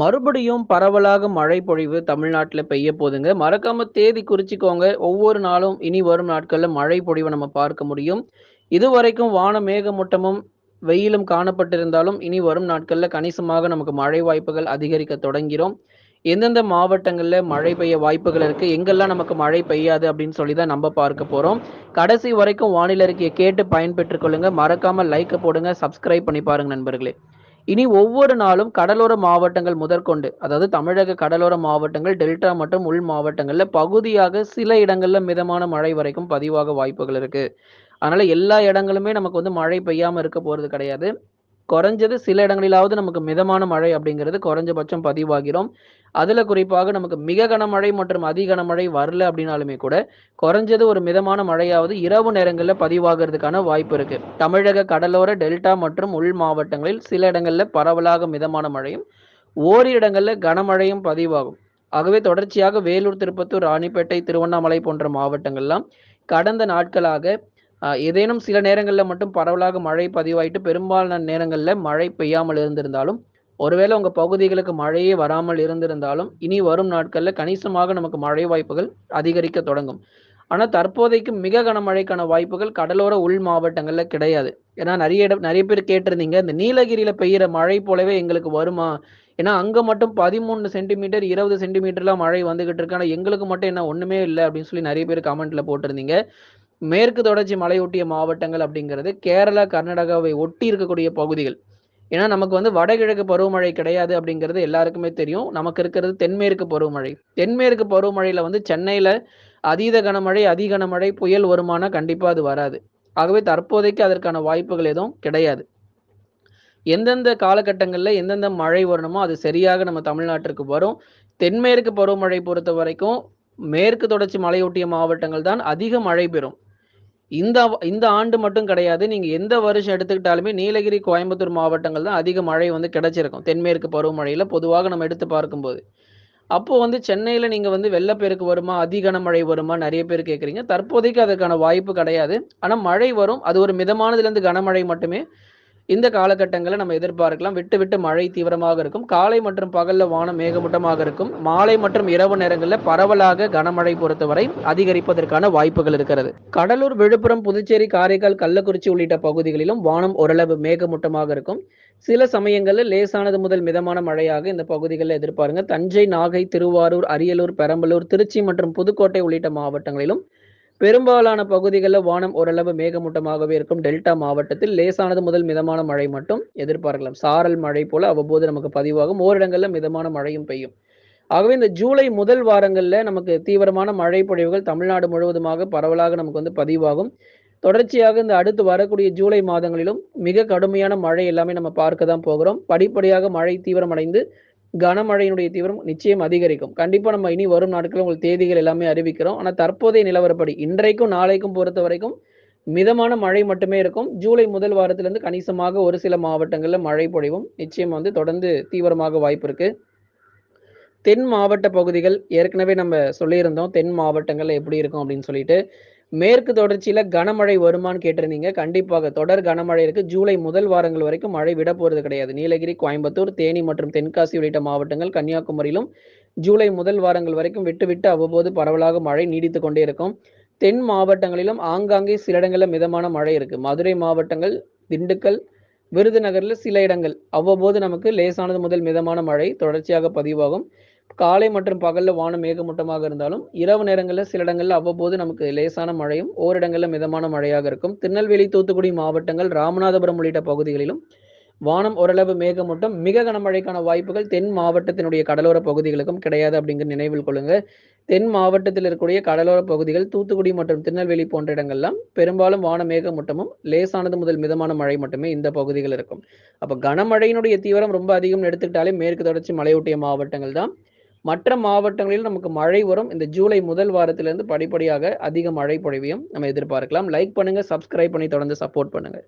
மறுபடியும் பரவலாக மழை பொழிவு தமிழ்நாட்டில் பெய்ய போதுங்க. மறக்காம தேதி குறிச்சிக்கோங்க ஒவ்வொரு நாளும் இனி வரும் நாட்கள்ல மழை பொழிவை நம்ம பார்க்க முடியும். இதுவரைக்கும் வான மேகமூட்டமும், வெயிலும் காணப்பட்டிருந்தாலும், இனி வரும் நாட்கள்ல கணிசமாக நமக்கு மழை வாய்ப்புகள் அதிகரிக்க தொடங்கிறோம் எந்தெந்த மாவட்டங்கள்ல மழை பெய்ய வாய்ப்புகள் இருக்கு, எங்கெல்லாம் நமக்கு மழை பெய்யாது அப்படின்னு சொல்லி தான் நம்ம பார்க்க போறோம். கடைசி வரைக்கும் வானிலை அறிக்கைய கேட்டு பயன்பெற்றுக் கொள்ளுங்க. மறக்காம லைக்கை போடுங்க. சப்ஸ்கிரைப் பண்ணி பாருங்க நண்பர்களே. இனி ஒவ்வொரு நாளும் கடலோர மாவட்டங்கள் முதற்கொண்டு, அதாவது தமிழக கடலோர மாவட்டங்கள், டெல்டா மற்றும் உள் மாவட்டங்களில் பகுதியாக சில இடங்களில் மிதமான மழை வரைக்கும் பதிவாக வாய்ப்புகள் இருக்கு. அதனால எல்லா இடங்களுமே நமக்கு வந்து மழை பெய்யாமல் இருக்க போறது கிடையாது. குறைஞ்சது சில இடங்களிலாவது நமக்கு மிதமான மழை அப்படிங்கிறது குறைஞ்சபட்சம் பதிவாகிறோம் அதுல குறிப்பாக நமக்கு மிக கனமழை மற்றும் அதி கனமழை வரல அப்படின்னாலுமே கூட, குறைஞ்சது ஒரு மிதமான மழையாவது இரவு நேரங்களில் பதிவாகிறதுக்கான வாய்ப்பு இருக்கு. தமிழக கடலோர, டெல்டா மற்றும் உள் மாவட்டங்களில் சில இடங்களில் பரவலாக மிதமான மழையும், ஓரி இடங்களில் கனமழையும் பதிவாகும். ஆகவே தொடர்ச்சியாக வேலூர், திருப்பத்தூர், ராணிப்பேட்டை, திருவண்ணாமலை போன்ற மாவட்டங்கள்லாம் கடந்த நாட்களாக ஏதேனும் சில நேரங்களில் மட்டும் பரவலாக மழை பதிவாயிட்டு பெரும்பாலான நேரங்களில் மழை பெய்யாமல் இருந்திருந்தாலும், ஒருவேளை உங்கள் பகுதிகளுக்கு மழையே வராமல் இருந்திருந்தாலும், இனி வரும் நாட்களில் கணிசமாக நமக்கு மழை வாய்ப்புகள் அதிகரிக்க தொடங்கும். ஆனால் தற்போதைக்கு மிக கனமழைக்கான வாய்ப்புகள் கடலோர உள் மாவட்டங்களில் கிடையாது. ஏன்னா நிறைய இடம் நிறைய பேர் கேட்டிருந்தீங்க. இந்த நீலகிரியில் பெய்கிற மழை போலவே எங்களுக்கு வருமா? ஏன்னா அங்கே மட்டும் 13 சென்டிமீட்டர், 20 சென்டிமீட்டர்லாம் மழை வந்துகிட்டு இருக்கு. ஆனால் எங்களுக்கு மட்டும் என்ன ஒன்றுமே இல்லை அப்படின்னு சொல்லி நிறைய பேர் கமெண்ட்டில் போட்டிருந்தீங்க. மேற்கு தொடர்ச்சி மலையொட்டிய மாவட்டங்கள் அப்படிங்கிறது கேரளா, கர்நாடகாவை ஒட்டி இருக்கக்கூடிய பகுதிகள். ஏன்னா நமக்கு வந்து வடகிழக்கு பருவமழை கிடையாது அப்படிங்கிறது எல்லாருக்குமே தெரியும். நமக்கு இருக்கிறது தென்மேற்கு பருவமழை. தென்மேற்கு பருவமழையில வந்து சென்னையில அதீத கனமழை, அதிகனமழை புயல் வருமானம் கண்டிப்பா அது வராது. ஆகவே தற்போதைக்கு அதற்கான வாய்ப்புகள் எதுவும் கிடையாது. எந்தெந்த காலகட்டங்களில் எந்தெந்த மழை வரணுமோ அது சரியாக நம்ம தமிழ்நாட்டிற்கு வரும். தென்மேற்கு பருவமழை பொறுத்த வரைக்கும் மேற்கு தொடர்ச்சி மலையொட்டிய மாவட்டங்கள் தான் அதிக மழை பெறும். இந்த இந்த ஆண்டு மட்டும் கிடையாது. நீங்கள் எந்த வருஷம் எடுத்துக்கிட்டாலுமே நீலகிரி, கோயம்புத்தூர் மாவட்டங்கள் தான் அதிக மழை வந்து கிடைச்சிருக்கும். தென்மேற்கு பருவமழையில் பொதுவாக நம்ம எடுத்து பார்க்கும்போது. அப்போது வந்து சென்னையில் நீங்கள் வந்து வெள்ளப்பெருக்கு வருமா? அதி மழை வருமா? நிறைய பேர் கேட்குறீங்க தற்போதைக்கு அதற்கான வாய்ப்பு கிடையாது. ஆனால் மழை வரும். அது ஒரு மிதமானதுலேருந்து கனமழை மட்டுமே இந்த காலகட்டங்களை நம்ம எதிர்பார்க்கலாம். விட்டு விட்டு மழை தீவிரமாக இருக்கும். காலை மற்றும் பகல்ல வானம் மேகமூட்டமாக இருக்கும். மாலை மற்றும் இரவு நேரங்களில் பரவலாக கனமழை பொறுத்தவரை அதிகரிப்பதற்கான வாய்ப்புகள் இருக்கிறது. கடலூர், விழுப்புரம், புதுச்சேரி, காரைக்கால், கள்ளக்குறிச்சி உள்ளிட்ட பகுதிகளிலும் வானம் ஓரளவு மேகமூட்டமாக இருக்கும். சில சமயங்களில் லேசானது முதல் மிதமான மழையாக இந்த பகுதிகளில் எதிர்பாருங்க. தஞ்சை, நாகை, திருவாரூர், அரியலூர், பெரம்பலூர், திருச்சி மற்றும் புதுக்கோட்டை உள்ளிட்ட மாவட்டங்களிலும் பெரும்பாலான பகுதிகளில் வானம் ஓரளவு மேகமூட்டமாகவே இருக்கும். டெல்டா மாவட்டத்தில் லேசானது முதல் மிதமான மழை மட்டும் எதிர்பார்க்கலாம். சாரல் மழை போல அவ்வப்போது நமக்கு பதிவாகும். ஓரிடங்களில் மிதமான மழையும் பெய்யும். ஆகவே இந்த ஜூலை முதல் வாரங்களில் நமக்கு தீவிரமான மழை பொழிவுகள் தமிழ்நாடு முழுவதுமாக பரவலாக நமக்கு வந்து பதிவாகும். தொடர்ச்சியாக இந்த அடுத்து வரக்கூடிய ஜூலை மாதங்களிலும் மிக கடுமையான மழை எல்லாமே நம்ம பார்க்க தான் போகிறோம். படிப்படியாக மழை தீவிரமடைந்து கனமழையினுடைய தீவிரம் நிச்சயம் அதிகரிக்கும். கண்டிப்பா நம்ம இனி வரும் நாட்களில் உங்களுக்கு தேதிகள் எல்லாமே அறிவிக்கிறோம். ஆனா தற்போதைய நிலவரப்படி இன்றைக்கும், நாளைக்கும் பொறுத்த வரைக்கும் மிதமான மழை மட்டுமே இருக்கும். ஜூலை முதல் வாரத்திலிருந்து கணிசமாக ஒரு சில மாவட்டங்களில் மழை பொழிவும் நிச்சயம் வந்து தொடர்ந்து தீவிரமாக வாய்ப்பு இருக்கு. தென் மாவட்ட பகுதிகள் ஏற்கனவே நம்ம சொல்லியிருந்தோம். தென் மாவட்டங்கள்ல எப்படி இருக்கும் அப்படின்னு சொல்லிட்டு. மேற்கு தொடர்ச்சியில கனமழை வருமான்னு கேட்டிருந்தீங்க. கண்டிப்பாக தொடர் கனமழை இருக்கு. ஜூலை முதல் வாரங்கள் வரைக்கும் மழை விட போறது கிடையாது. நீலகிரி, கோயம்புத்தூர், தேனி மற்றும் தென்காசி உள்ளிட்ட மாவட்டங்கள், கன்னியாகுமரியிலும் ஜூலை முதல் வாரங்கள் வரைக்கும் விட்டு விட்டு அவ்வப்போது பரவலாக மழை நீடித்துக் கொண்டே இருக்கும். தென் மாவட்டங்களிலும் ஆங்காங்கே சில இடங்களில் மிதமான மழை இருக்கு. மதுரை மாவட்டங்கள், திண்டுக்கல், விருதுநகர்ல சில இடங்கள் அவ்வப்போது நமக்கு லேசானது முதல் மிதமான மழை தொடர்ச்சியாக பதிவாகும். காலை மற்றும் பகல்ல வானம் மேகமூட்டமாக இருந்தாலும், இரவு நேரங்களில் சில இடங்களில் அவ்வப்போது நமக்கு லேசான மழையும், ஓரிடங்களில் மிதமான மழையாக இருக்கும். திருநெல்வேலி, தூத்துக்குடி மாவட்டங்கள், ராமநாதபுரம் உள்ளிட்ட பகுதிகளிலும் வானம் ஓரளவு மேகமூட்டம். மிக கனமழைக்கான வாய்ப்புகள் தென் மாவட்டத்தினுடைய கடலோர பகுதிகளுக்கும் கிடையாது அப்படிங்கிற நினைவில் கொள்ளுங்க. தென் மாவட்டத்தில் இருக்கக்கூடிய கடலோர பகுதிகள், தூத்துக்குடி மற்றும் திருநெல்வேலி போன்ற இடங்கள்லாம் பெரும்பாலும் வான மேகமூட்டமும், லேசானது முதல் மிதமான மழை மட்டுமே இந்த பகுதிகள் இருக்கும். அப்போ கனமழையினுடைய தீவிரம் ரொம்ப அதிகம்னு எடுத்துக்கிட்டாலே மேற்கு தொடர்ச்சி மலையொட்டிய மாவட்டங்கள் தான். மற்ற மாவட்டங்களில் நமக்கு மழை வரும். இந்த ஜூலை முதல் வாரத்திலிருந்து படிப்படியாக அதிக மழை பொழிவையும் நம்ம எதிர்பார்க்கலாம். லைக் பண்ணுங்க, சப்ஸ்கிரைப் பண்ணி தொடர்ந்து சப்போர்ட் பண்ணுங்க.